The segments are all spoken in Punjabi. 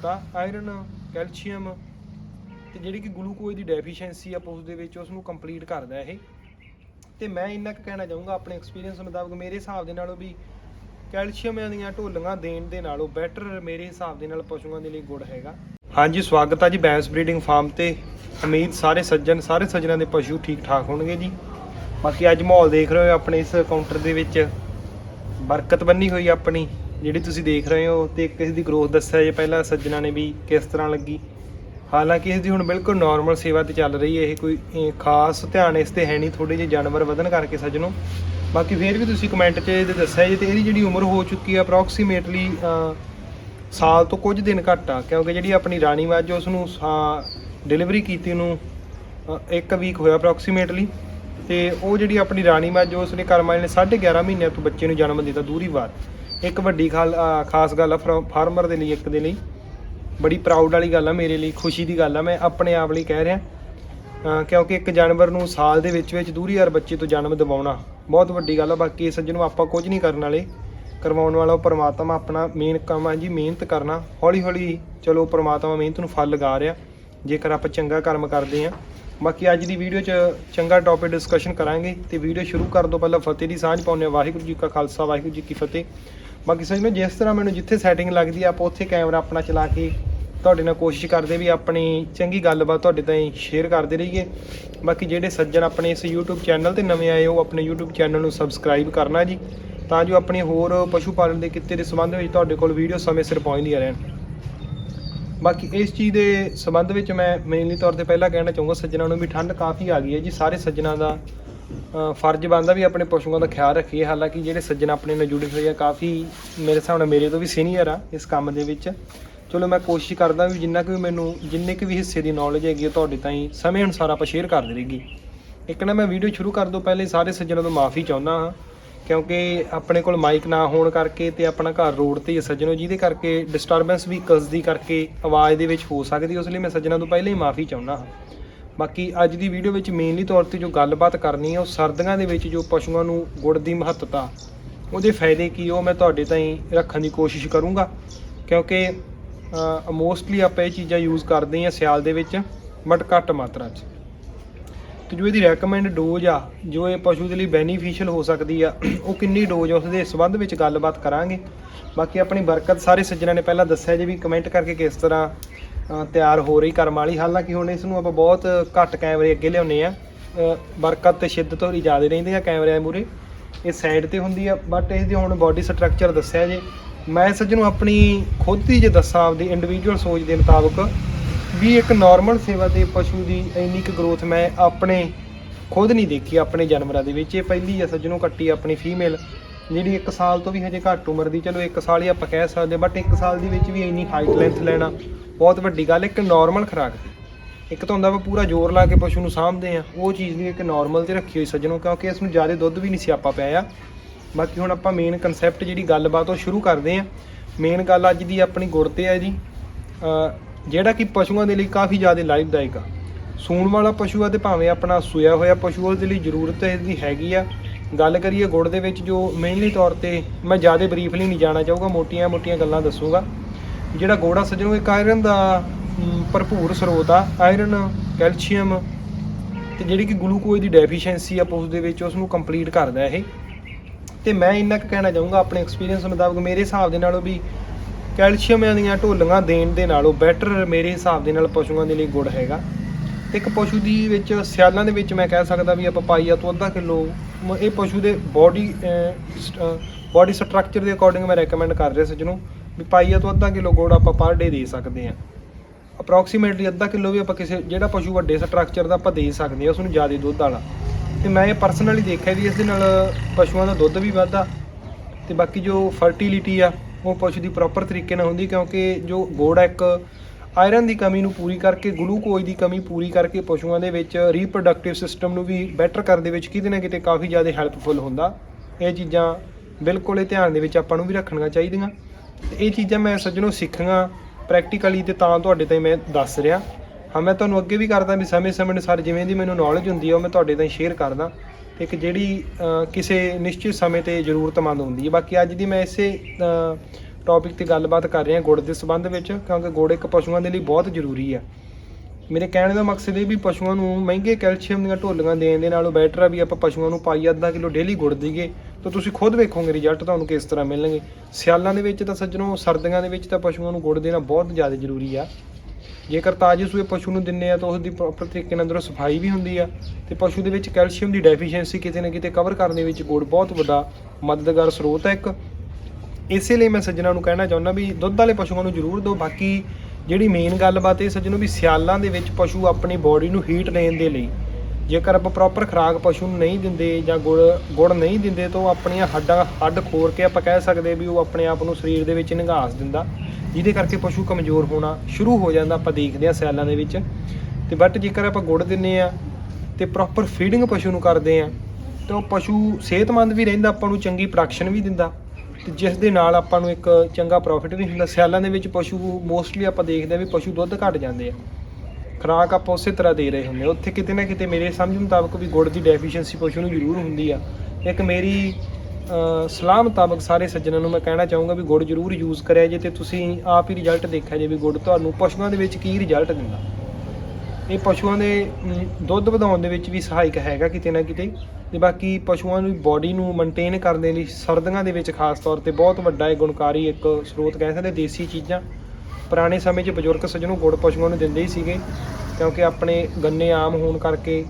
ਸਰੋਤ ਆ ਆਇਰਨ ਕੈਲਸ਼ੀਅਮ ਤੇ ਜਿਹੜੀ ਕਿ ਗਲੂਕੋਜ਼ ਦੀ ਡੈਫੀਸ਼ੀਐਂਸੀ ਆ ਪਸ਼ੂ ਦੇ ਵਿੱਚ ਉਸ ਨੂੰ ਕੰਪਲੀਟ ਕਰਦਾ ਇਹ। ਤੇ ਮੈਂ ਇੰਨਾ ਕੁ ਕਹਿਣਾ ਚਾਹੂੰਗਾ ਆਪਣੇ ਐਕਸਪੀਰੀਅੰਸ ਮੁਤਾਬਕ ਮੇਰੇ ਹਿਸਾਬ ਦੇ ਨਾਲੋਂ ਵੀ ਕੈਲਸ਼ੀਅਮ ਦੀਆਂ ਢੋਲੀਆਂ ਦੇਣ ਦੇ ਨਾਲੋਂ ਬੈਟਰ ਮੇਰੇ ਹਿਸਾਬ ਦੇ ਨਾਲ ਪਸ਼ੂਆਂ ਦੇ ਲਈ ਗੁੜ ਹੈਗਾ। ਹਾਂਜੀ, ਸਵਾਗਤ ਆ ਜੀ ਬੈਂਸ ਬਰੀਡਿੰਗ ਫਾਰਮ ਤੇ। ਉਮੀਦ ਸਾਰੇ ਸੱਜਣ, ਸਾਰੇ ਸੱਜਣਾਂ ਦੇ ਪਸ਼ੂ ਠੀਕ ਠਾਕ ਹੋਣਗੇ ਜੀ। ਬਾਕੀ ਅੱਜ ਮਾਹੌਲ ਦੇਖ ਰਹੇ ਹੋ ਆਪਣੇ ਇਸ ਕਾਊਂਟਰ ਦੇ ਵਿੱਚ। ਬਰਕਤ ਬੰਨੀ ਹੋਈ ਆਪਣੀ। ਜਿਹੜੀ ਤੁਸੀਂ ਦੇਖ ਰਹੇ ਹੋ ਤੇ ਕਿਸੇ ਦੀ ਗਰੋਥ ਦੱਸਿਆ ਜੇ ਪਹਿਲਾਂ ਸੱਜਣਾ ਨੇ ਵੀ ਕਿਸ ਤਰ੍ਹਾਂ ਲੱਗੀ। ਹਾਲਾਂਕਿ ਇਸ ਦੀ ਹੁਣ ਬਿਲਕੁਲ ਨਾਰਮਲ ਸੇਵਾ ਤੇ ਚੱਲ ਰਹੀ ਹੈ, ਇਹ ਕੋਈ ਖਾਸ ਧਿਆਨ ਇਸ ਤੇ ਹੈ ਨਹੀਂ ਥੋੜੇ ਜਿਹੇ ਜਾਨਵਰ ਵਧਣ ਕਰਕੇ ਸੱਜਣੋ। ਬਾਕੀ ਫੇਰ ਵੀ ਤੁਸੀਂ ਕਮੈਂਟ 'ਚ ਇਹਦੇ ਦੱਸਿਆ ਜੇ ਤੇ ਇਹਦੀ ਜਿਹੜੀ ਉਮਰ ਹੋ ਚੁੱਕੀ ਆ ਅਪਰੋਕਸੀਮੇਟਲੀ ਸਾਲ ਤੋਂ ਕੁਝ ਦਿਨ ਘੱਟ ਆ, ਕਿਉਂਕਿ ਜਿਹੜੀ ਆਪਣੀ ਰਾਣੀ ਮੱਝ ਉਸ ਨੂੰ ਡਿਲੀਵਰੀ ਕੀਤੀ ਨੂੰ ਇੱਕ ਵੀਕ ਹੋਇਆ ਅਪਰੋਕਸੀਮੇਟਲੀ ਤੇ ਉਹ ਜਿਹੜੀ ਆਪਣੀ ਰਾਣੀ ਮੱਝ ਉਸ ਨੇ ਕਰਮਾਂ ਨੇ 11.5 ਮਹੀਨਿਆਂ ਤੋਂ ਬੱਚੇ ਨੂੰ ਜਨਮ ਦਿੱਤਾ ਦੂਰੀ ਵਾਰ। ਇੱਕ ਵੱਡੀ ਖਾਲ- ਅ, ਖਾਸ ਗੱਲ ਆ ਫਾਰਮਰ ਦੇ ਲਈ ਇੱਕ ਦੇ ਲਈ। ਬੜੀ ਪ੍ਰਾਊਡ ਵਾਲੀ ਗੱਲ ਆ ਮੇਰੇ ਲਈ ਖੁਸ਼ੀ ਦੀ ਗੱਲ ਆ। ਮੈਂ ਆਪਣੇ ਆਪ ਲਈ ਕਹਿ ਰਿਹਾ ਅ, ਕਿਉਂਕਿ ਇੱਕ ਜਾਨਵਰ ਨੂੰ ਸਾਲ ਦੇ ਵਿੱਚ ਵਿੱਚ ਦੂਰੀ ਵਾਰ ਬੱਚੇ ਤੋਂ ਜਨਮ ਦਿਵਾਉਣਾ ਬਹੁਤ ਵੱਡੀ ਗੱਲ ਆ। ਬਾਕੀ ਇਸ ਸੱਜਣ ਨੂੰ ਆਪਾਂ ਕੁਝ ਨਹੀਂ ਕਰਨ ਵਾਲੇ। ਕਰਵਾਉਣ ਵਾਲਾ ਉਹ ਪਰਮਾਤਮਾ ਆਪਣਾ ਮੇਨ ਕੰਮ ਆ ਜੀ ਮਿਹਨਤ ਕਰਨਾ। ਹੌਲੀ ਹੌਲੀ ਚਲੋ ਪਰਮਾਤਮਾ ਮਿਹਨਤ ਨੂੰ ਫਲ ਲਗਾ ਰਿਹਾ। ਜੇਕਰ ਆਪਾਂ ਚੰਗਾ ਕਰਮ ਕਰਦੇ ਹਾਂ। ਬਾਕੀ ਅੱਜ ਦੀ ਵੀਡੀਓ 'ਚ ਚੰਗਾ ਟੌਪਿਕ ਡਿਸਕਸ਼ਨ ਕਰਾਂਗੇ ਤੇ ਵੀਡੀਓ ਸ਼ੁਰੂ ਕਰਨ ਤੋਂ ਪਹਿਲਾਂ ਫਤਿਹ ਦੀ ਸਾਂਝ ਪਾਉਂਦੇ ਹਾਂ। ਵਾਹਿਗੁਰੂ ਜੀ ਕਾ ਖਾਲਸਾ ਵਾਹਿਗੁਰੂ ਜੀ ਕੀ ਫਤਿਹ। ਬਾਕੀ ਸੱਜਣੋ ਜਿਸ ਤਰ੍ਹਾਂ ਮੈਨੂੰ ਜਿੱਥੇ ਸੈਟਿੰਗ ਲੱਗਦੀ ਆ, ਆਪਾਂ ਉੱਥੇ ਕੈਮਰਾ ਆਪਣਾ ਚਲਾ ਕੇ ਤੁਹਾਡੇ ਨਾਲ ਕੋਸ਼ਿਸ਼ ਕਰਦੇ ਵੀ ਆਪਣੀ ਚੰਗੀ ਗੱਲਬਾਤ ਤੁਹਾਡੇ ਤਾਈਂ ਸ਼ੇਅਰ ਕਰਦੇ ਰਹੀਏ। ਬਾਕੀ ਜਿਹੜੇ ਸੱਜਣ ਆਪਣੇ ਇਸ YouTube ਚੈਨਲ ਤੇ ਨਵੇਂ ਆਏ ਹੋ, ਆਪਣੇ YouTube ਚੈਨਲ ਨੂੰ ਸਬਸਕ੍ਰਾਈਬ ਕਰਨਾ ਜੀ, ਤਾਂ ਜੋ ਆਪਣੀ ਹੋਰ ਪਸ਼ੂ ਪਾਲਣ ਦੇ ਕਿੱਤੇ ਦੇ ਸੰਬੰਧ ਵਿੱਚ ਤੁਹਾਡੇ ਕੋਲ ਵੀਡੀਓ ਸਮੇਂ ਸਿਰ ਪਹੁੰਚਦੀਆਂ ਰਹਿਣ। ਬਾਕੀ ਇਸ ਚੀਜ਼ ਦੇ ਸੰਬੰਧ ਵਿੱਚ ਮੈਂ ਮੇਨਲੀ ਤੌਰ ਤੇ ਪਹਿਲਾਂ ਕਹਿਣਾ ਚਾਹੂੰਗਾ, ਸੱਜਣਾਂ ਨੂੰ ਵੀ ਠੰਡ ਕਾਫੀ ਆ ਗਈ ਹੈ ਜੀ, ਸਾਰੇ ਸੱਜਣਾਂ ਦਾ ਫਰਜ਼ ਬਣਦਾ ਵੀ ਆਪਣੇ ਪਸ਼ੂਆਂ ਦਾ ਖਿਆਲ ਰੱਖੀਏ। ਹਾਲਾਂਕਿ ਜਿਹੜੇ ਸੱਜਣ ਆਪਣੇ ਨਾਲ ਜੁੜੇ ਹੋਏ ਆ, ਕਾਫੀ ਮੇਰੇ ਹਿਸਾਬ ਨਾਲ ਮੇਰੇ ਤੋਂ ਵੀ ਸੀਨੀਅਰ ਆ ਇਸ ਕੰਮ ਦੇ ਵਿੱਚ। ਚਲੋ ਮੈਂ ਕੋਸ਼ਿਸ਼ ਕਰਦਾ ਵੀ ਜਿੰਨਾ ਕੁ ਵੀ ਮੈਨੂੰ, ਜਿੰਨੇ ਕੁ ਵੀ ਹਿੱਸੇ ਦੀ ਨੌਲੇਜ ਹੈਗੀ ਉਹ ਤੁਹਾਡੇ ਤਾਈਂ ਸਮੇਂ ਅਨੁਸਾਰ ਆਪਾਂ ਸ਼ੇਅਰ ਕਰਦੇ ਰਹੀਏ। ਇੱਕ ਨਾ ਮੈਂ ਵੀਡੀਓ ਸ਼ੁਰੂ ਕਰਨ ਤੋਂ ਪਹਿਲੇ ਸਾਰੇ ਸੱਜਣਾਂ ਤੋਂ ਮਾਫੀ ਚਾਹੁੰਦਾ ਹਾਂ, ਕਿਉਂਕਿ ਆਪਣੇ ਕੋਲ ਮਾਈਕ ਨਾ ਹੋਣ ਕਰਕੇ ਤੇ ਆਪਣਾ ਘਰ ਰੋਡ ਤੇ ਹੀ ਹੈ ਸੱਜਣੋ, ਜਿਹਦੇ ਕਰਕੇ ਡਿਸਟਰਬੈਂਸ ਵੀ ਕਸਦੀ ਕਰਕੇ ਆਵਾਜ਼ ਦੇ ਵਿੱਚ ਹੋ ਸਕਦੀ, ਉਸ ਲਈ ਮੈਂ ਸੱਜਣਾਂ ਤੋਂ ਪਹਿਲਾਂ ਹੀ ਮਾਫੀ ਚਾਹੁੰਦਾ ਹਾਂ। ਬਾਕੀ ਅੱਜ ਦੀ ਵੀਡੀਓ ਵਿੱਚ ਮੇਨਲੀ ਤੌਰ ਤੇ ਜੋ ਗੱਲਬਾਤ ਕਰਨੀ ਹੈ ਉਹ ਸਰਦੀਆਂ ਦੇ ਵਿੱਚ ਜੋ ਪਸ਼ੂਆਂ ਨੂੰ ਗੁੜ ਦੀ ਮਹੱਤਤਾ, ਉਹਦੇ ਫਾਇਦੇ ਕੀ ਉਹ ਮੈਂ ਤੁਹਾਡੇ ਤਾਈਂ ਰੱਖਣ ਦੀ ਕੋਸ਼ਿਸ਼ ਕਰੂੰਗਾ। ਕਿਉਂਕਿ ਮੋਸਟਲੀ ਆਪਾਂ ਇਹ ਚੀਜ਼ਾਂ ਯੂਜ਼ ਕਰਦੇ ਹਾਂ ਸਿਆਲ ਦੇ ਵਿੱਚ ਬਟ ਘੱਟ ਮਾਤਰਾ 'ਚ। ਤੇ ਜੋ ਇਹਦੀ ਰეკਮੈਂਡ ਡੋਜ਼ ਆ, ਜੋ ਇਹ ਪਸ਼ੂ ਦੇ ਲਈ ਬੈਨੀਫੀਸ਼ੀਅਲ ਹੋ ਸਕਦੀ ਆ, ਉਹ ਕਿੰਨੀ ਡੋਜ਼ ਉਸ ਦੇ ਸੰਬੰਧ ਵਿੱਚ ਗੱਲਬਾਤ ਕਰਾਂਗੇ। ਬਾਕੀ ਆਪਣੀ ਬਰਕਤ ਸਾਰੇ ਸੱਜਣਾਂ ਨੇ ਪਹਿਲਾਂ ਦੱਸਿਆ ਜੇ ਵੀ ਕਮੈਂਟ ਕਰਕੇ ਕਿਸ ਤਰ੍ਹਾਂ ਤਿਆਰ ਹੋ ਰਹੀ ਕਰਮ ਵਾਲੀ। ਹਾਲਾਂਕਿ ਹੁਣ ਇਸ ਨੂੰ ਆਪਾਂ ਬਹੁਤ ਘੱਟ ਕੈਮਰੇ ਅੱਗੇ ਲਿਆਉਨੇ ਆ ਬਰਕਤ ਤੇ ਸ਼ਿੱਦਤ ਹੋਰੀ ਜ਼ਿਆਦਾ ਰਹਿੰਦੀ ਆ ਕੈਮਰਿਆਂ ਮੂਰੇ ਇਹ ਸਾਈਡ ਤੇ ਹੁੰਦੀ ਆ ਬਟ ਇਸ ਦੀ ਹੁਣ ਬਾਡੀ ਸਟਰਕਚਰ ਦੱਸਿਆ ਜੇ। ਮੈਂ ਸੱਜਣ ਨੂੰ ਆਪਣੀ ਖੁਦ ਦੀ ਜੇ ਦੱਸਾਂ, ਆਪਦੀ ਇੰਡੀਵਿਜੂਅਲ ਸੋਚ ਦੇ ਮੁਤਾਬਕ, ਵੀ ਇੱਕ ਨਾਰਮਲ ਸੇਵਾ ਤੇ ਪਸ਼ੂ ਦੀ ਇੰਨੀ ਕੁ ਗਰੋਥ ਮੈਂ ਆਪਣੇ ਖੁਦ ਨਹੀਂ ਦੇਖੀ, ਆਪਣੇ ਜਾਨਵਰਾਂ ਦੇ ਵਿੱਚ। ਇਹ ਪਹਿਲੀ ਆ ਸੱਜਣੋਂ ਕੱਟੀ ਆਪਣੀ ਫੀਮੇਲ ਜਿਹੜੀ 1 ਸਾਲ ਤੋਂ ਵੀ ਹਜੇ ਘੱਟ ਉਮਰ ਦੀ। ਚਲੋ 1 ਸਾਲ ਹੀ ਆਪਾਂ ਕਹਿ ਸਕਦੇ ਬਟ 1 ਸਾਲ ਦੀ ਵਿੱਚ ਵੀ ਇੰਨੀ ਹਾਈਟ ਲੈਂਥ ਲੈਣਾ। ਬਹੁਤ ਵੱਡੀ ਗੱਲ, ਇੱਕ ਨਾਰਮਲ ਖੁਰਾਕ ਇੱਕ ਤਾਂ ਹੁੰਦਾ ਵਾ ਪੂਰਾ ਜ਼ੋਰ ਲਾ ਕੇ ਪਸ਼ੂ ਨੂੰ ਸਾਂਭਦੇ ਆ, ਉਹ ਚੀਜ਼ ਵੀ ਇੱਕ ਨਾਰਮਲ ਤੇ ਰੱਖੀ ਹੋਈ ਸੱਜਣੋਂ, ਕਿਉਂਕਿ ਇਸ ਨੂੰ ਜ਼ਿਆਦਾ ਦੁੱਧ ਵੀ ਨਹੀਂ ਸਿਆਪਾ ਪਿਆ ਆ ਬਾਕੀ ਹੁਣ ਆਪਾਂ ਮੇਨ ਕਨਸੈਪਟ ਜਿਹੜੀ ਗੱਲਬਾਤ ਉਹ ਸ਼ੁਰੂ ਕਰਦੇ ਆ। ਮੇਨ ਗੱਲ ਅੱਜ ਦੀ ਆਪਣੀ ਗੁੜ ਤੇ ਹੈ ਜੀ। ਜਿਹੜਾ ਕਿ ਪਸ਼ੂਆਂ ਦੇ ਲਈ ਕਾਫੀ ਜ਼ਿਆਦਾ ਲਾਭਦਾਇਕ ਆ। ਸੂਣ ਵਾਲਾ ਪਸ਼ੂ ਆ ਤੇ ਭਾਵੇਂ ਆਪਣਾ ਸੂਇਆ ਹੋਇਆ ਪਸ਼ੂ, ਉਹਦੇ ਲਈ ਜ਼ਰੂਰਤ ਇਸਦੀ ਹੈਗੀ ਆ। ਗੱਲ ਕਰੀਏ ਗੁੜ ਦੇ ਵਿੱਚ ਜੋ ਮੇਨਲੀ ਤੌਰ ਤੇ ਮੈਂ ਜ਼ਿਆਦਾ ਬਰੀਫਲੀ ਨਹੀਂ ਜਾਣਾ ਚਾਹੂੰਗਾ, ਮੋਟੀਆਂ-ਮੋਟੀਆਂ ਗੱਲਾਂ ਦੱਸੂਗਾ। ਜਿਹੜਾ ਗੋੜਾ ਸੱਜਣੋ ਇੱਕ ਆਇਰਨ ਦਾ ਭਰਪੂਰ ਸਰੋਤ ਆ ਆਇਰਨ ਕੈਲਸ਼ੀਅਮ ਤੇ ਜਿਹੜੀ ਕਿ ਗਲੂਕੋਜ਼ ਦੀ ਡੈਫੀਸ਼ੀਐਂਸੀ ਆ ਪਸ਼ੂ ਦੇ ਵਿੱਚ ਉਸ ਨੂੰ ਕੰਪਲੀਟ ਕਰਦਾ ਇਹ। ਤੇ ਮੈਂ ਇੰਨਾ ਕੁ ਕਹਿਣਾ ਚਾਹੂੰਗਾ ਆਪਣੇ ਐਕਸਪੀਰੀਅੰਸ ਮੁਤਾਬਕ ਮੇਰੇ ਹਿਸਾਬ ਦੇ ਨਾਲੋਂ ਵੀ ਕੈਲਸ਼ੀਅਮ ਦੀਆਂ ਢੋਲੀਆਂ ਦੇਣ ਦੇ ਨਾਲੋਂ ਬੈਟਰ ਮੇਰੇ ਹਿਸਾਬ ਦੇ ਨਾਲ ਪਸ਼ੂਆਂ ਦੇ ਲਈ ਗੁੜ ਹੈਗਾ। ਇੱਕ ਪਸ਼ੂ ਦੀ ਵਿੱਚ, ਸਿਆਲਾਂ ਦੇ ਵਿੱਚ ਮੈਂ ਕਹਿ ਸਕਦਾ ਵੀ ਆਪਾਂ ਪਾਈਆ ਤੋਂ ਅੱਧਾ ਕਿਲੋ ਇਹ ਪਸ਼ੂ ਦੇ ਬਾਡੀ ਬਾਡੀ ਸਟਰਕਚਰ ਦੇ ਅਕੋਰਡਿੰਗ ਮੈਂ ਰეკਮੈਂਡ ਕਰ ਰਿਹਾ ਸੱਜਣੋ। ਵੀ ਪਾਈਆ ਤੋਂ ਅੱਧਾ ਕਿਲੋ ਗੁੜ ਆਪਾਂ ਪਰ ਡੇ ਦੇ ਸਕਦੇ ਹਾਂ। ਅਪਰੋਕਸੀਮੇਟਲੀ ਅੱਧਾ ਕਿਲੋ ਵੀ ਆਪਾਂ ਕਿਸੇ ਜਿਹੜਾ ਪਸ਼ੂ ਵੱਡੇ ਸਟਰਕਚਰ ਦਾ ਆਪਾਂ ਦੇ ਸਕਦੇ ਹਾਂ ਉਸ ਨੂੰ ਜ਼ਿਆਦਾ ਦੁੱਧ ਵਾਲਾ। ਤੇ ਮੈਂ ਇਹ ਪਰਸਨਲੀ ਦੇਖਿਆ ਵੀ ਇਸ ਦੇ ਨਾਲ ਪਸ਼ੂਆਂ ਦਾ ਦੁੱਧ ਵੀ ਵੱਧਦਾ। ਤੇ ਬਾਕੀ ਜੋ ਫਰਟੀਲਿਟੀ ਆ, ਉਹ ਪਸ਼ੂ ਦੀ ਪ੍ਰੋਪਰ ਤਰੀਕੇ ਨਾਲ ਹੁੰਦੀ ਕਿਉਂਕਿ ਜੋ ਗੋੜ ਆ ਇੱਕ ਆਇਰਨ ਦੀ ਕਮੀ ਨੂੰ ਪੂਰੀ ਕਰਕੇ ਗਲੂਕੋਜ਼ ਦੀ ਕਮੀ ਪੂਰੀ ਕਰਕੇ ਪਸ਼ੂਆਂ ਦੇ ਵਿੱਚ ਰੀਪਰੋਡਕਟਿਵ ਸਿਸਟਮ ਨੂੰ ਵੀ ਬੈਟਰ ਕਰਨ ਦੇ ਵਿੱਚ ਕਿਤੇ ਨਾ ਕਿਤੇ ਕਾਫੀ ਜ਼ਿਆਦਾ ਹੈਲਪਫੁਲ ਹੁੰਦਾ। ਇਹ ਚੀਜ਼ਾਂ ਬਿਲਕੁਲ ਇਹ ਧਿਆਨ ਦੇ ਵਿੱਚ ਆਪਾਂ ਨੂੰ ਵੀ ਰੱਖਣੀਆਂ ਚਾਹੀਦੀਆਂ। ਤੇ ਇਹ ਚੀਜ਼ਾਂ ਮੈਂ ਸੱਜਣੋਂ ਸਿੱਖੀਆਂ ਪ੍ਰੈਕਟੀਕਲੀ ਤੇ ਤਾਂ ਤੁਹਾਡੇ ਤੇ ਮੈਂ ਦੱਸ ਰਿਹਾ। ਹਾਂ, ਮੈਂ ਤੁਹਾਨੂੰ ਅੱਗੇ ਵੀ ਕਰਦਾ ਵੀ ਸਮੇਂ-ਸਮੇਂ ਅਨੁਸਾਰ ਜਿਵੇਂ ਦੀ ਮੈਨੂੰ ਨੌਲੇਜ ਹੁੰਦੀ ਹੈ ਉਹ ਮੈਂ ਤੁਹਾਡੇ ਤਾਈਂ ਸ਼ੇਅਰ ਕਰਦਾ। ਤੇ ਇੱਕ ਜਿਹੜੀ ਕਿਸੇ ਨਿਸ਼ਚਿਤ ਸਮੇਂ ਤੇ ਜ਼ਰੂਰਤਮੰਦ ਹੁੰਦੀ ਹੈ ਬਾਕੀ ਅੱਜ ਦੀ ਮੈਂ ਇਸੇ ਟੌਪਿਕ ਤੇ ਗੱਲਬਾਤ ਕਰ ਰਿਹਾ ਗੁੜ ਦੇ ਸੰਬੰਧ ਵਿੱਚ, ਕਿਉਂਕਿ ਗੁੜ ਇੱਕ ਪਸ਼ੂਆਂ ਦੇ ਲਈ ਬਹੁਤ ਜ਼ਰੂਰੀ ਆ। ਮੇਰੇ ਕਹਿਣ ਦਾ ਮਕਸਦ ਇਹ ਵੀ ਪਸ਼ੂਆਂ ਨੂੰ ਮਹਿੰਗੇ ਕੈਲਸ਼ੀਅਮ ਦੀਆਂ ਢੋਲੀਆਂ ਦੇਣ ਦੇ ਨਾਲੋਂ ਬੈਟਰ ਆ ਵੀ ਆਪਾਂ ਪਸ਼ੂਆਂ ਨੂੰ ਪਾਈ ਅੱਧਾ ਕਿਲੋ ਡੇਲੀ ਗੁੜ ਦਈਏ। ਤਾਂ ਤੁਸੀਂ ਖੁਦ ਵੇਖੋਗੇ ਰਿਜ਼ਲਟ ਤੁਹਾਨੂੰ ਕਿਸ ਤਰ੍ਹਾਂ ਮਿਲਣਗੇ। ਸਿਆਲਾਂ ਦੇ ਵਿੱਚ ਤਾਂ ਸੱਜਣੋ, ਸਰਦੀਆਂ ਦੇ ਵਿੱਚ ਤਾਂ ਪਸ਼ੂਆਂ ਨੂੰ ਗੁੜ ਦੇਣਾ ਬਹੁਤ ਜ਼ਿਆਦਾ ਜ਼ਰੂਰੀ ਆ। ਜੇਕਰ ਤਾਜ਼ੇ ਸੂਏ ਪਸ਼ੂ ਨੂੰ ਦਿੰਨੇ ਆ ਤਾਂ ਉਸ ਦੀ ਪ੍ਰੋਪਰ ਤਰੀਕੇ ਨਾਲ ਅੰਦਰੋਂ ਸਫ਼ਾਈ ਵੀ ਹੁੰਦੀ ਆ ਤੇ ਪਸ਼ੂ ਦੇ ਵਿੱਚ ਕੈਲਸ਼ੀਅਮ ਦੀ ਡੈਫੀਸ਼ੀਐਂਸੀ ਕਿਤੇ ਨਾ ਕਿਤੇ ਕਵਰ ਕਰਨ ਦੇ ਵਿੱਚ ਗੁੜ ਬਹੁਤ ਵੱਡਾ ਮਦਦਗਾਰ ਸਰੋਤ ਹੈ ਇੱਕ। ਇਸੇ ਲਈ ਮੈਂ ਸੱਜਣਾ ਨੂੰ ਕਹਿਣਾ ਚਾਹੁੰਦਾ ਵੀ ਦੁੱਧ ਵਾਲੇ ਪਸ਼ੂਆਂ ਨੂੰ ਜ਼ਰੂਰ ਦਿਓ। ਬਾਕੀ ਜਿਹੜੀ ਮੇਨ ਗੱਲਬਾਤ ਇਹ ਸੱਜਣੋ ਵੀ ਸਿਆਲਾਂ ਦੇ ਵਿੱਚ ਪਸ਼ੂ ਆਪਣੀ ਬੋਡੀ ਨੂੰ ਹੀਟ ਲੈਣ ਦੇ ਲਈ ਜੇਕਰ ਆਪਾਂ ਪ੍ਰੋਪਰ ਖੁਰਾਕ ਪਸ਼ੂ ਨੂੰ ਨਹੀਂ ਦਿੰਦੇ ਜਾਂ ਗੁੜ ਗੁੜ ਨਹੀਂ ਦਿੰਦੇ ਤਾਂ ਉਹ ਆਪਣੀਆਂ ਹੱਡਾਂ, ਹੱਡ ਖੋਰ ਕੇ ਆਪਾਂ ਕਹਿ ਸਕਦੇ ਵੀ ਉਹ ਆਪਣੇ ਆਪ ਨੂੰ ਸਰੀਰ ਦੇ ਵਿੱਚ ਨਿਗਾਸ ਦਿੰਦਾ, ਜਿਹਦੇ ਕਰਕੇ ਪਸ਼ੂ ਕਮਜ਼ੋਰ ਹੋਣਾ ਸ਼ੁਰੂ ਹੋ ਜਾਂਦਾ ਆਪਾਂ ਦੇਖਦੇ ਹਾਂ ਸਿਆਲਾਂ ਦੇ ਵਿੱਚ। ਤੇ ਬਟ ਜੇਕਰ ਆਪਾਂ ਗੁੜ ਦਿੰਨੇ ਆ ਤੇ ਪ੍ਰੋਪਰ ਫੀਡਿੰਗ ਪਸ਼ੂ ਨੂੰ ਕਰਦੇ ਆ ਤਾਂ ਉਹ ਪਸ਼ੂ ਸਿਹਤਮੰਦ ਵੀ ਰਹਿੰਦਾ, ਆਪਾਂ ਨੂੰ ਚੰਗੀ ਪ੍ਰੋਡਕਸ਼ਨ ਵੀ ਦਿੰਦਾ। ਤੇ ਜਿਸ ਦੇ ਨਾਲ ਆਪਾਂ ਨੂੰ ਇੱਕ ਚੰਗਾ ਪ੍ਰੋਫਿਟ ਵੀ ਹੁੰਦਾ। ਸਿਆਲਾਂ ਦੇ ਵਿੱਚ ਪਸ਼ੂ ਮੋਸਟਲੀ ਆਪਾਂ ਦੇਖਦੇ ਆ ਵੀ ਪਸ਼ੂ ਦੁੱਧ ਘਟ ਜਾਂਦੇ ਆ। ਖੁਰਾਕ ਆਪਾਂ ਉਸੇ ਤਰ੍ਹਾਂ ਦੇ ਰਹੇ ਹੁੰਦੇ ਆ। ਉੱਥੇ ਕਿਤੇ ਨਾ ਕਿਤੇ ਮੇਰੇ ਸਮਝ ਮੁਤਾਬਕ ਵੀ ਗੁੜ ਦੀ ਡੈਫੀਸ਼ੀਐਂਸੀ ਪਸ਼ੂ ਨੂੰ ਜ਼ਰੂਰ ਹੁੰਦੀ ਆ। ਇੱਕ ਮੇਰੀ ਸਲਾਹ ਮੁਤਾਬਕ ਸਾਰੇ ਸੱਜਣਾਂ ਨੂੰ ਮੈਂ ਕਹਿਣਾ ਚਾਹੂੰਗਾ ਵੀ ਗੁੜ ਜ਼ਰੂਰ ਯੂਜ਼ ਕਰਿਆ ਜੇ ਤੇ ਤੁਸੀਂ ਆਪ ਹੀ ਰਿਜ਼ਲਟ ਦੇਖਿਆ ਜੇ ਵੀ ਗੁੜ ਤੁਹਾਨੂੰ ਪਸ਼ੂਆਂ ਦੇ ਵਿੱਚ ਕੀ ਰਿਜ਼ਲਟ ਦਿੰਦਾ। ਇਹ ਪਸ਼ੂਆਂ ਦੇ ਦੁੱਧ ਵਧਾਉਣ ਦੇ ਵਿੱਚ ਵੀ ਸਹਾਇਕ ਹੈਗਾ ਕਿਤੇ ਨਾ ਕਿਤੇ ਤੇ ਬਾਕੀ ਪਸ਼ੂਆਂ ਨੂੰ ਬੋਡੀ ਨੂੰ ਮੇਨਟੇਨ ਕਰਨ ਦੇ ਲਈ ਸਰਦੀਆਂ ਦੇ ਵਿੱਚ ਖਾਸ ਤੌਰ ਤੇ ਬਹੁਤ ਵੱਡਾ ਇਹ ਗੁਣਕਾਰੀ ਇੱਕ ਸਰੋਤ ਕਹਿ ਸਕਦੇ ਦੇਸੀ ਚੀਜ਼ਾਂ। ਪੁਰਾਣੇ ਸਮੇਂ 'ਚ ਬਜ਼ੁਰਗ ਸੱਜਣੋਂ ਗੁੜ ਪਸ਼ੂਆਂ ਨੂੰ ਦਿੰਦੇ ਹੀ ਸੀਗੇ, ਕਿਉਂਕਿ ਆਪਣੇ ਗੰਨੇ ਆਮ ਹੋਣ ਕਰਕੇ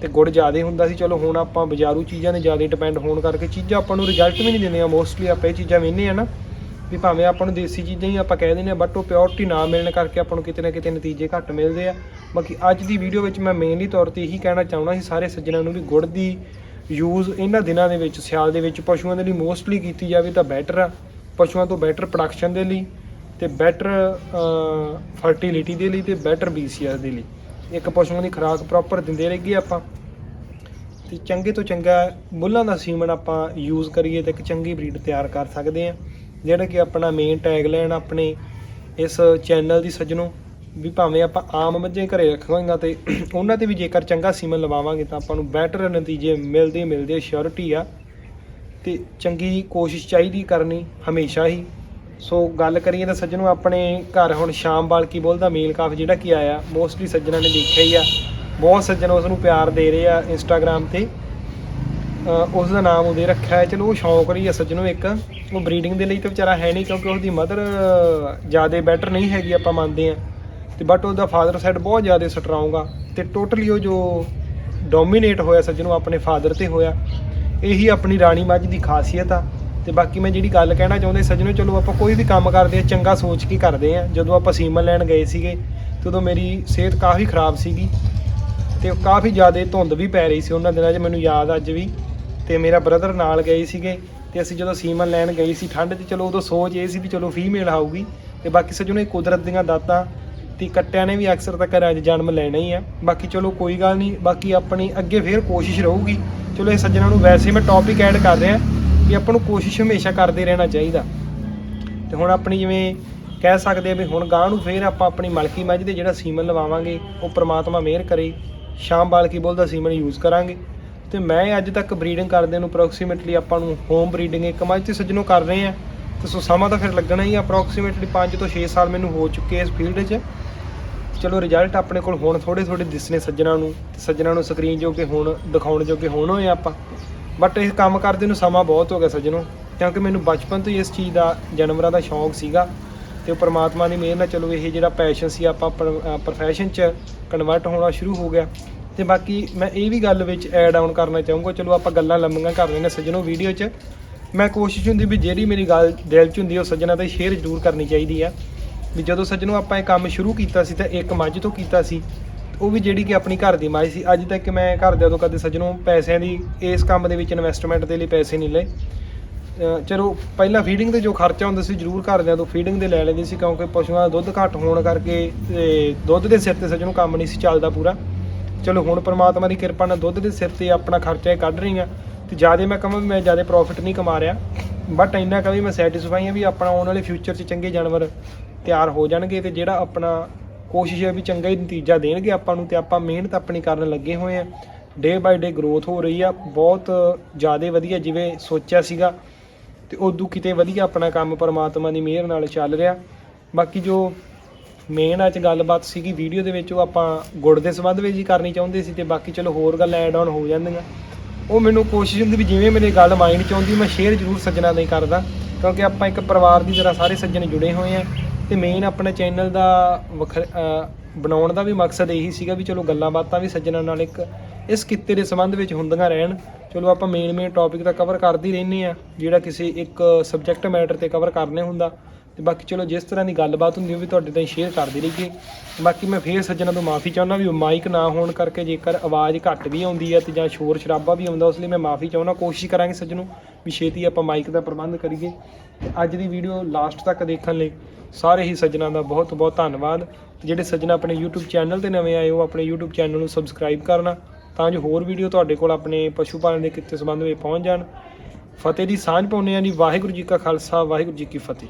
ਤੇ ਗੁੜ ਜ਼ਿਆਦਾ ਹੁੰਦਾ ਸੀ। ਚਲੋ ਹੁਣ ਆਪਾਂ ਬਾਜ਼ਾਰੂ ਚੀਜ਼ਾਂ ਨੇ ਜ਼ਿਆਦਾ ਡਿਪੈਂਡ ਹੋਣ ਕਰਕੇ ਚੀਜ਼ਾਂ ਆਪਾਂ ਨੂੰ ਰਿਜ਼ਲਟ ਵੀ ਨਹੀਂ ਦਿੰਦੀਆਂ ਮੋਸਟਲੀ ਆਪਾਂ ਇਹ ਚੀਜ਼ਾਂ ਵੇਖਦੇ ਆ ਨਾ ਵੀ ਭਾਵੇਂ ਆਪਾਂ ਨੂੰ ਦੇਸੀ ਚੀਜ਼ਾਂ ਹੀ ਆਪਾਂ ਕਹਿ ਦਿੰਦੇ ਆ ਬਟ ਉਹ ਪਿਓਰਟੀ ਨਾ ਮਿਲਣ ਕਰਕੇ ਆਪਾਂ ਨੂੰ ਕਿਤੇ ਨਾ ਕਿਤੇ ਨਤੀਜੇ ਘੱਟ ਮਿਲਦੇ ਆ। ਬਾਕੀ ਅੱਜ ਦੀ ਵੀਡੀਓ ਵਿੱਚ ਮੈਂ ਮੇਨਲੀ ਤੌਰ ਤੇ ਇਹੀ ਕਹਿਣਾ ਚਾਹੁੰਦਾ ਸੀ ਸਾਰੇ ਸੱਜਣਾਂ ਨੂੰ ਵੀ ਗੁੜ ਦੀ ਯੂਜ਼ ਇਹਨਾਂ ਦਿਨਾਂ ਦੇ ਵਿੱਚ, ਸਿਆਲ ਦੇ ਵਿੱਚ ਪਸ਼ੂਆਂ ਦੇ ਲਈ ਮੋਸਟਲੀ ਕੀਤੀ ਜਾਵੇ ਤਾਂ ਬੈਟਰ ਆ। ਪਸ਼ੂਆਂ ਤੋਂ ਬੈਟਰ ਪ੍ਰੋਡਕਸ਼ਨ ਦੇ ਲਈ ਤੇ ਬੈਟਰ ਫਰਟੀਲਿਟੀ ਦੇ ਲਈ ਤੇ ਬੈਟਰ ਬੀਸੀਐਸ ਦੇ ਲਈ। ਇੱਕ ਪਸ਼ੂਆਂ ਦੀ ਖੁਰਾਕ ਪ੍ਰੋਪਰ ਦਿੰਦੇ ਰਹੀਏ ਆਪਾਂ। ਤੇ ਚੰਗੇ ਤੋਂ ਚੰਗਾ ਮੁੱਲਾਂ ਦਾ ਸੀਮਨ ਆਪਾਂ ਯੂਜ਼ ਕਰੀਏ ਤੇ ਇੱਕ ਚੰਗੀ ਬਰੀਡ ਤਿਆਰ ਕਰ ਸਕਦੇ ਆ ਜਿਹੜਾ ਕਿ ਆਪਣਾ ਮੇਨ ਟੈਗ ਟੈਗਲਾਈਨ ਆਪਣੇ ਇਸ ਚੈਨਲ ਦੀ ਸੱਜਣੋ ਵੀ ਭਾਵੇਂ ਆਪਾਂ ਆਮ ਮੱਝਾਂ ਘਰੇ ਰੱਖਾਂਗਾ ਤੇ ਉਹਨਾਂ ਤੇ ਵੀ ਜੇਕਰ ਚੰਗਾ ਸੀਮਨ ਲਵਾਵਾਂਗੇ ਤਾਂ ਆਪਾਂ ਨੂੰ ਬੈਟਰ ਨਤੀਜੇ ਮਿਲਦੇ ਮਿਲਦੇ ਸ਼ੋਰਿਟੀ ਆ। ਤੇ ਚੰਗੀ ਕੋਸ਼ਿਸ਼ ਚਾਹੀਦੀ ਕਰਨੀ ਹਮੇਸ਼ਾ ਹੀ। ਸੋ ਗੱਲ ਕਰੀਏ ਤਾਂ ਸੱਜਣੋ, ਆਪਣੇ ਘਰ ਹੁਣ ਸ਼ਾਮ ਬਾਲਕੀ ਬੋਲਦਾ ਮੇਲ ਕਾਫ ਜਿਹੜਾ ਕੀ ਆਇਆ ਮੋਸਟਲੀ ਸੱਜਣਾਂ ਨੇ ਦੇਖਿਆ ਹੀ ਆ। ਬਹੁਤ ਸੱਜਣ ਉਸ ਨੂੰ ਪਿਆਰ ਦੇ ਰਹੇ ਆ ਇੰਸਟਾਗ੍ਰam ਤੇ। ਅਹ ਉਸ ਦਾ ਨਾਮ ਉਹਦੇ ਰੱਖਿਆ ਹੈ। ਚਲੋ, ਉਹ ਸ਼ੌਂਕ ਰਹੀ ਆ ਸੱਜਣੋ ਇੱਕ। ਉਹ ਬਰੀਡਿੰਗ ਦੇ ਲਈ ਤਾਂ ਵਿਚਾਰਾ ਹੈ ਨਹੀਂ ਕਿਉਂਕਿ ਉਹਦੀ ਮਦਰ ਜ਼ਿਆਦਾ ਬੈਟਰ ਨਹੀਂ ਹੈਗੀ ਆਪਾਂ ਮੰਨਦੇ ਆ ਤੇ ਬਟ ਉਹਦਾ ਫਾਦਰ ਸਾਈਡ ਬਹੁਤ ਜ਼ਿਆਦਾ ਸਟਰੋਂਗ ਆ ਤੇ ਟੋਟਲੀ ਉਹ ਜੋ ਡੋਮੀਨੇਟ ਹੋਇਆ ਸੱਜਣੋ, ਆਪਣੇ ਫਾਦਰ ਤੇ ਹੋਇਆ, ਇਹੀ ਆਪਣੀ ਰਾਣੀ ਮੱਝ ਦੀ ਖਾਸੀਅਤ ਆ। ਤੇ ਬਾਕੀ ਮੈਂ ਜਿਹੜੀ ਗੱਲ ਕਹਿਣਾ ਚਾਹੁੰਦਾ ਸੀ, ਸੱਜਣੋ, ਚਲੋ ਆਪਾਂ ਕੋਈ ਵੀ ਕੰਮ ਕਰਦੇ ਆ, ਚੰਗਾ ਸੋਚ ਕੇ ਕਰਦੇ ਆ। ਜਦੋਂ ਆਪਾਂ ਸੀਮਨ ਲੈਣ ਗਏ ਸੀਗੇ ਤੇ ਉਦੋਂ ਮੇਰੀ ਸਿਹਤ ਕਾਫੀ ਖਰਾਬ ਸੀਗੀ ਤੇ ਕਾਫੀ ਜ਼ਿਆਦਾ ਧੁੰਦ ਵੀ ਪੈ ਰਹੀ ਸੀ ਉਹਨਾਂ ਦਿਨਾਂ 'ਚ, ਮੈਨੂੰ ਯਾਦ ਅੱਜ ਵੀ। ਤੇ ਮੇਰਾ ਬ੍ਰਦਰ ਨਾਲ ਗਏ ਸੀਗੇ ਤੇ ਅਸੀਂ ਜਦੋਂ ਸੀਮਨ ਲੈਣ ਗਏ ਸੀ, ਠੰਡ 'ਚ ਚਲੋ ਉਦੋਂ ਸੋਚ ਇਹ ਸੀ ਵੀ ਚਲੋ ਫੀਮੇਲ ਆਊਗੀ। ਤੇ ਬਾਕੀ ਸੱਜਣੋ, ਇਹ ਕੁਦਰਤ ਦੀਆਂ ਦਾਤਾਂ ਤੇ ਕੱਟਿਆਂ ਨੇ ਵੀ ਅਕਸਰ ਤਾਂ ਘਰਾਂ 'ਚ ਜਨਮ ਲੈਣਾ ਹੀ ਆ। ਬਾਕੀ ਚਲੋ ਕੋਈ ਗੱਲ ਨਹੀਂ, ਬਾਕੀ ਆਪਣੀ ਅੱਗੇ ਫੇਰ ਕੋਸ਼ਿਸ਼ ਰਹੂਗੀ। ਚਲੋ ਇਹ ਸੱਜਣਾਂ ਨੂੰ ਵੈਸੇ ਮੈਂ ਟੌਪਿਕ ਐਡ ਕਰ ਰਿਹਾ। ਵੀ ਆਪਾਂ ਨੂੰ ਕੋਸ਼ਿਸ਼ ਹਮੇਸ਼ਾ ਕਰਦੇ ਰਹਿਣਾ ਚਾਹੀਦਾ। ਤੇ ਹੁਣ ਆਪਣੀ ਜਿਵੇਂ ਕਹਿ ਸਕਦੇ ਆ ਵੀ ਹੁਣ ਗਾਂ ਨੂੰ ਫੇਰ ਆਪਾਂ ਆਪਣੀ ਮਲਕੀ ਮੱਝ ਦੇ ਜਿਹੜਾ ਸੀਮਨ ਲਵਾਵਾਂਗੇ, ਉਹ ਪ੍ਰਮਾਤਮਾ ਮਿਹਰ ਕਰੇ। ਸ਼ਾਮ ਬਾਲਕੀ ਬੋਲਦਾ ਸੀਮਨ ਯੂਜ਼ ਕਰਾਂਗੇ। ਤੇ ਮੈਂ ਅੱਜ ਤੱਕ ਬਰੀਡਿੰਗ ਕਰਦੇ ਨੂੰ ਅਪਰੋਕਸੀਮੇਟਲੀ ਆਪਾਂ ਨੂੰ ਹੋਮ ਬਰੀਡਿੰਗ ਇੱਕ ਮੱਝ ਤੇ ਸੱਜਣੋਂ ਕਰ ਰਹੇ ਆ। ਤੇ ਸੋ ਸਮਾਂ ਤਾਂ ਫਿਰ ਲੱਗਣਾ ਹੀ ਆ ਅਪਰੋਕਸੀਮੇਟਲੀ 5 ਤੋਂ 6 ਸਾਲ ਮੈਨੂੰ ਹੋ ਚੁੱਕੇ ਇਸ ਫੀਲਡ 'ਚ। ਚਲੋ ਰਿਜ਼ਲਟ ਆਪਣੇ ਕੋਲ ਹੁਣ ਥੋੜੇ ਥੋੜੇ ਦਿਸਨੇ ਸੱਜਣਾਂ ਨੂੰ। ਤੇ ਸੱਜਣਾਂ ਨੂੰ ਸਕਰੀਨ ਜੋਗੇ ਹੁਣ, ਦਿਖਾਉਣ ਜੋਗੇ ਹੋਣ ਹੋਏ ਆਪਾਂ। ਬਟ ਇਹ ਕੰਮ ਕਰਦੇ ਨੂੰ ਸਮਾਂ ਬਹੁਤ ਹੋ ਗਿਆ ਸੱਜਣੋ ਕਿਉਂਕਿ ਮੈਨੂੰ ਬਚਪਨ ਤੋਂ ਹੀ ਇਸ ਚੀਜ਼ ਦਾ, ਜਾਨਵਰਾਂ ਦਾ ਸ਼ੌਂਕ ਸੀਗਾ। ਤੇ ਉਹ ਪ੍ਰਮਾਤਮਾ ਦੀ ਮਿਹਰ ਨਾਲ ਚਲੋ ਇਹ ਜਿਹੜਾ ਪੈਸ਼ਨ ਸੀ, ਆਪਾਂ ਪ੍ਰੋਫੈਸ਼ਨ 'ਚ ਕਨਵਰਟ ਹੋਣਾ ਸ਼ੁਰੂ ਹੋ ਗਿਆ। ਤੇ ਬਾਕੀ ਮੈਂ ਇਹ ਵੀ ਗੱਲ ਵਿੱਚ ਐਡ ਆਨ ਕਰਨਾ ਚਾਹੂੰਗਾ, ਚਲੋ ਆਪਾਂ ਗੱਲਾਂ ਲੰਮੀਆਂ ਕਰ ਲੈਂਦੇ ਸੱਜਣੋ ਵੀਡੀਓ 'ਚ। ਮੈਂ ਕੋਸ਼ਿਸ਼ ਹੁੰਦੀ ਵੀ ਜਿਹੜੀ ਮੇਰੀ ਗੱਲ ਦਿਲ 'ਚ ਹੁੰਦੀ ਉਹ ਸੱਜਣਾ ਤੇ ਸ਼ੇਅਰ ਜ਼ਰੂਰ ਕਰਨੀ ਚਾਹੀਦੀ ਆ। ਵੀ ਜਦੋਂ ਸੱਜਣੋ ਆਪਾਂ ਇਹ ਕੰਮ ਸ਼ੁਰੂ ਕੀਤਾ ਸੀ, ਤਾਂ ਇੱਕ ਮੱਝ ਤੋਂ ਕੀਤਾ ਸੀ। ਉਹ ਵੀ ਜਿਹੜੀ ਕਿ ਆਪਣੀ ਘਰ ਦੀ ਮਾਈ ਸੀ। ਅੱਜ ਤੱਕ ਮੈਂ ਘਰਦਿਆਂ ਤੋਂ ਕਦੇ ਸੱਜਣੋ ਪੈਸਿਆਂ ਦੀ ਇਸ ਕੰਮ ਦੇ ਵਿੱਚ ਇਨਵੈਸਟਮੈਂਟ ਦੇ ਲਈ ਪੈਸੇ ਨਹੀਂ ਲਏ। ਚਲੋ, ਪਹਿਲਾਂ ਫੀਡਿੰਗ ਤੇ ਜੋ ਖਰਚਾ ਹੁੰਦਾ ਸੀ, ਜ਼ਰੂਰ ਘਰਦਿਆਂ ਤੋਂ ਫੀਡਿੰਗ ਦੇ ਲੈ ਲੈਂਦੇ ਸੀ, ਕਿਉਂਕਿ ਪਸ਼ੂਆਂ ਦਾ ਦੁੱਧ ਘੱਟ ਹੋਣ ਕਰਕੇ ਤੇ ਦੁੱਧ ਦੇ ਸਿਰ ਤੇ ਸੱਜਣੋ ਕੰਮ ਨਹੀਂ ਸੀ ਚੱਲਦਾ ਪੂਰਾ। ਚਲੋ, ਹੁਣ ਪ੍ਰਮਾਤਮਾ ਦੀ ਕਿਰਪਾ ਨਾਲ ਦੁੱਧ ਦੇ ਸਿਰ ਤੇ ਆਪਣਾ ਖਰਚਾ ਇਹ ਕੱਢ ਰਹੀ ਆ ਤੇ ਜ਼ਿਆਦਾ ਮੈਂ ਕਹਾਂ ਵੀ ਮੈਂ ਜ਼ਿਆਦਾ ਪ੍ਰੋਫਿਟ ਨਹੀਂ ਕਮਾ ਰਿਹਾ। ਬਟ ਇੰਨਾ ਕਾ ਵੀ ਮੈਂ ਸੈਟੀਸਫਾਈ ਆ ਵੀ ਆਪਣਾ ਆਉਣ ਵਾਲੇ ਫਿਊਚਰ 'ਚ ਚੰਗੇ ਜਾਨਵਰ ਤਿਆਰ ਹੋ ਜਾਣਗੇ ਤੇ ਜਿਹੜਾ ਆਪਣਾ ਕੋਸ਼ਿਸ਼ ਹੈ ਵੀ ਚੰਗਾ ਹੀ ਨਤੀਜਾ ਦੇਣਗੇ ਆਪਾਂ ਨੂੰ ਤੇ ਆਪਾਂ ਮਿਹਨਤ ਆਪਣੀ ਕਰਨ ਲੱਗੇ ਹੋਏ ਆ। ਡੇ ਬਾਈ ਡੇ ਗਰੋਥ ਹੋ ਰਹੀ ਆ। ਬਹੁਤ ਜ਼ਿਆਦਾ ਵਧੀਆ ਜਿਵੇਂ ਸੋਚਿਆ ਸੀਗਾ ਤੇ ਉਦੋਂ ਕਿਤੇ ਵਧੀਆ ਆਪਣਾ ਕੰਮ ਪਰਮਾਤਮਾ ਦੀ ਮਿਹਰ ਨਾਲ ਚੱਲ ਰਿਹਾ। ਬਾਕੀ ਜੋ ਮੇਨ ਅੱਜ ਗੱਲਬਾਤ ਸੀਗੀ ਵੀਡੀਓ ਦੇ ਵਿੱਚ, ਉਹ ਆਪਾਂ ਗੁੜ ਦੇ ਸੰਬੰਧ ਵਿੱਚ ਹੀ ਕਰਨੀ ਚਾਹੁੰਦੇ ਸੀ ਤੇ ਬਾਕੀ ਚਲੋ ਹੋਰ ਗੱਲ ਐਡ ਆਨ ਹੋ ਜਾਂਦੀਆਂ। ਉਹ ਮੈਨੂੰ ਕੋਸ਼ਿਸ਼ ਹੁੰਦੀ ਵੀ ਜਿਵੇਂ ਮੇਰੇ ਗੱਲ ਮਾਈਂਡ ਚ ਆਉਂਦੀ, ਮੈਂ ਸ਼ੇਅਰ ਜ਼ਰੂਰ ਸੱਜਣਾ ਨਹੀਂ ਕਰਦਾ। ਕਿਉਂਕਿ ਆਪਾਂ ਇੱਕ ਪਰਿਵਾਰ ਦੀ ਤਰ੍ਹਾਂ ਸਾਰੇ ਸੱਜਣ ਜੁੜੇ ਹੋਏ ਆ। ਤੇ ਮੇਨ ਆਪਣੇ ਚੈਨਲ ਦਾ ਵੱਖਰ ਬਣਾਉਣ ਦਾ ਵੀ ਮਕਸਦ ਇਹੀ ਸੀਗਾ ਵੀ ਚਲੋ ਗੱਲਾਂ ਬਾਤਾਂ ਵੀ ਸੱਜਣਾ ਨਾਲ ਇੱਕ ਇਸ ਕਿੱਤੇ ਦੇ ਸੰਬੰਧ ਵਿੱਚ ਹੁੰਦੀਆਂ ਰਹਿਣ। ਚਲੋ ਆਪਾਂ ਮੇਨ ਮੇਨ ਟੌਪਿਕ ਤਾਂ ਕਵਰ ਕਰਦੇ ਹੀ ਰਹਿੰਦੇ ਆ ਜਿਹੜਾ ਕਿਸੇ ਇੱਕ ਸਬਜੈਕਟ ਮੈਟਰ ਤੇ ਕਵਰ ਕਰਨੇ ਹੁੰਦਾ। ਤੇ ਬਾਕੀ ਚਲੋ ਜਿਸ ਤਰ੍ਹਾਂ ਦੀ ਗੱਲਬਾਤ ਹੁੰਦੀ ਉਹ ਵੀ ਤੁਹਾਡੇ ਤਾਈਂ ਸ਼ੇਅਰ ਕਰਦੇ ਰਹੀਏ। ਬਾਕੀ ਮੈਂ ਫੇਰ ਸੱਜਣਾ ਤੋਂ ਮਾਫੀ ਚਾਹੁੰਦਾ ਵੀ ਮਾਈਕ ਨਾ ਹੋਣ ਕਰਕੇ ਜੇਕਰ ਆਵਾਜ਼ ਘੱਟ ਵੀ ਆਉਂਦੀ ਹੈ ਤੇ ਜਾਂ ਸ਼ੋਰ ਸ਼ਰਾਬਾ ਵੀ ਆਉਂਦਾ, ਉਸ ਲਈ ਮੈਂ ਮਾਫੀ ਚਾਹੁੰਦਾ। ਕੋਸ਼ਿਸ਼ ਕਰਾਂਗੇ ਸੱਜਣੋ ਵੀ ਛੇਤੀ ਆਪਾਂ ਮਾਈਕ ਦਾ ਪ੍ਰਬੰਧ ਕਰੀਏ। ਤੇ ਅੱਜ ਦੀ ਵੀਡੀਓ ਲਾਸਟ ਤੱਕ ਦੇਖਣ ਲਈ ਸਾਰੇ ਹੀ ਸੱਜਣਾ ਦਾ ਬਹੁਤ ਬਹੁਤ ਧੰਨਵਾਦ। ਤੇ ਜਿਹੜੇ ਸੱਜਣ ਆਪਣੇ YouTube ਚੈਨਲ ਤੇ ਨਵੇਂ ਆਏ ਹੋ, ਆਪਣੇ YouTube ਚੈਨਲ ਨੂੰ ਸਬਸਕ੍ਰਾਈਬ ਕਰਨਾ, ਤਾਂ ਜੋ ਹੋਰ ਵੀਡੀਓ ਤੁਹਾਡੇ ਕੋਲ ਆਪਣੇ ਪਸ਼ੂ ਪਾਲਣ ਦੇ ਕਿੱਤੇ ਸੰਬੰਧ ਵਿੱਚ ਪਹੁੰਚ ਜਾਣ। ਫਤਿਹ ਦੀ ਸਾਂਝ ਪਾਉਂਦੇ ਹਾਂ ਜੀ। ਵਾਹਿਗੁਰੂ ਜੀ ਕਾ ਖਾਲਸਾ, ਵਾਹਿਗੁਰੂ ਜੀ ਕੀ ਫਤਿਹ।